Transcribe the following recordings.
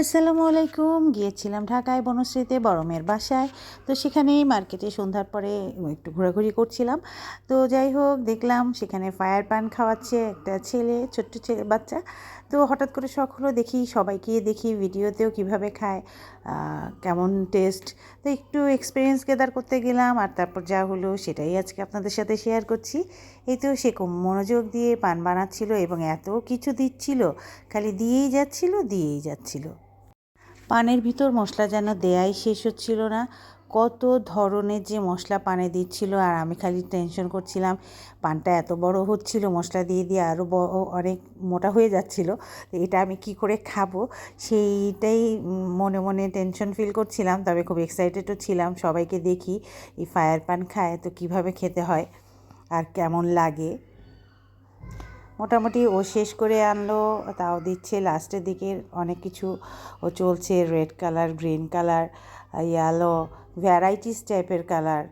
আসসালামু আলাইকুম। গিয়েছিলাম ঢাকায় বনশ্রীতে বড় মেয়ের বাসায়। তো সেখানেই মার্কেটে সন্ধ্যার পরে একটু ঘোরাঘুরি করছিলাম। তো যাই হোক, দেখলাম সেখানে ফায়ার পান খাওয়াচ্ছে একটা ছেলে, ছোট্ট ছেলে, বাচ্চা। তো হঠাৎ করে শখ হলো, দেখি সবাইকে দেখি ভিডিওতেও কীভাবে খায় কেমন টেস্ট। তো একটু এক্সপিরিয়েন্স গেদার করতে গেলাম আর তারপর যা হলো সেটাই আজকে আপনাদের সাথে শেয়ার করছি। এই তো সে মনোযোগ দিয়ে পান বানাচ্ছিল এবং এত কিছু দিচ্ছিল, খালি দিয়েই যাচ্ছিল দিয়েই যাচ্ছিল। পানের ভিতর মশলা যেন দেয়াই শেষ হচ্ছিল না। কত ধরনের যে মশলা পানে দিচ্ছিল, আর আমি খালি টেনশন করছিলাম, পানটা এত বড় হচ্ছিল, মশলা দিয়ে দিয়ে আরও অনেক মোটা হয়ে যাচ্ছিল এটা আমি কি করে খাব? সেইটাই মনে মনে টেনশন ফিল করছিলাম, তবে খুব এক্সাইটেডও ছিলাম, সবাইকে দেখি, এই ফায়ার পান খায় তো কীভাবে খেতে হয়, আর কেমন লাগে? মোটামুটি ও শেষ করে আনলো, তাও দিচ্ছে লাস্টের দিকে অনেক কিছু। ও চলছে red colour, green colour, yellow, varieties টাইপের কালার।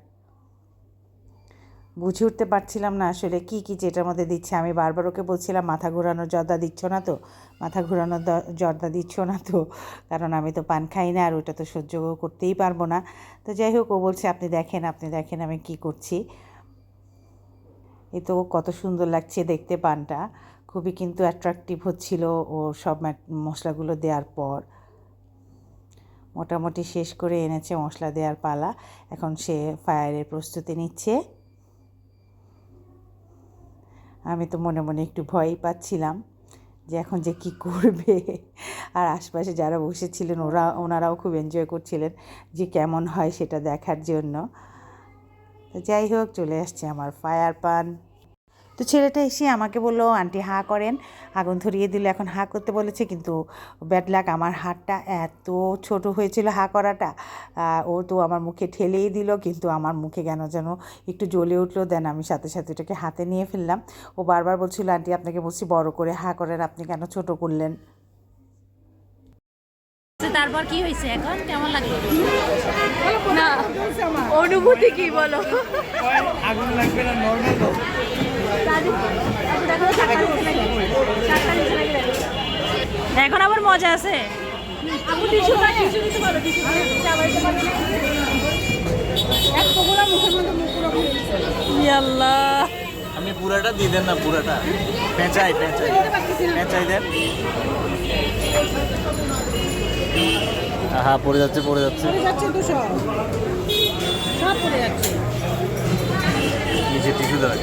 বুঝে উঠতে পারছিলাম না আসলে কি কি যেটার মধ্যে দিচ্ছে। আমি বারবার ওকে বলছিলাম, মাথা ঘোরানোর জর্দা দিচ্ছ না তো? মাথা ঘোরানোর জর্দা দিচ্ছ না তো? কারণ আমি তো পান খাই না আর ওটা তো সহ্য করতেই পারব না। তো যাই হোক, ও বলছে, আপনি দেখেন আপনি দেখেন আমি কি করছি। এ তো কত সুন্দর লাগছে দেখতে পানটা। খুবই কিন্তু অ্যাট্রাকটিভ হচ্ছিল ও সব মশলাগুলো দেওয়ার পর। মোটামুটি শেষ করে এনেছে মশলা দেওয়ার পালা। এখন সে ফায়ারের প্রস্তুতি নিচ্ছে। আমি তো মনে মনে একটু ভয়ই পাচ্ছিলাম যে এখন যে কি করবে। আর আশপাশে যারা বসেছিলেন ওরা ওনারাও খুব এনজয় করছিলেন যে কেমন হয় সেটা দেখার জন্য। তো যাই হোক, চলে আসছে আমার ফায়ার পান। তো ছেলেটা এসে আমাকে বলল, আন্টি হা করেন। আগুন ধরিয়ে দিল, এখন হা করতে বলেছে, কিন্তু ব্যাড লাক আমার হাতটা এত ছোট হয়েছিল হা করাটা। ও তো আমার মুখে ঠেলেই দিল, কিন্তু আমার মুখে কেন যেন একটু জ্বলে উঠল। দেন আমি সাথে সাথে ওটাকে হাতে নিয়ে ফেললাম। ও বারবার বলছিল, আন্টি, আপনাকে বলছি বড় করে হা করেন আপনি কেন ছোট করলেন? তারপর কি হয়েছে এখন? কেমন লাগল? না অনুভূতি কি বলো? আগুন লাগবে না নর্মাল এখন আবার মজা আছে। আল্লাহ আমি পুরাটা দিয়ে দেন না পুরাটা। পেঁচাই পেঁচাই। পেঁচাই দেন। হ্যাঁ পড়ে যাচ্ছে পড়ে যাচ্ছে। নিচে টিস্যু দেওয়া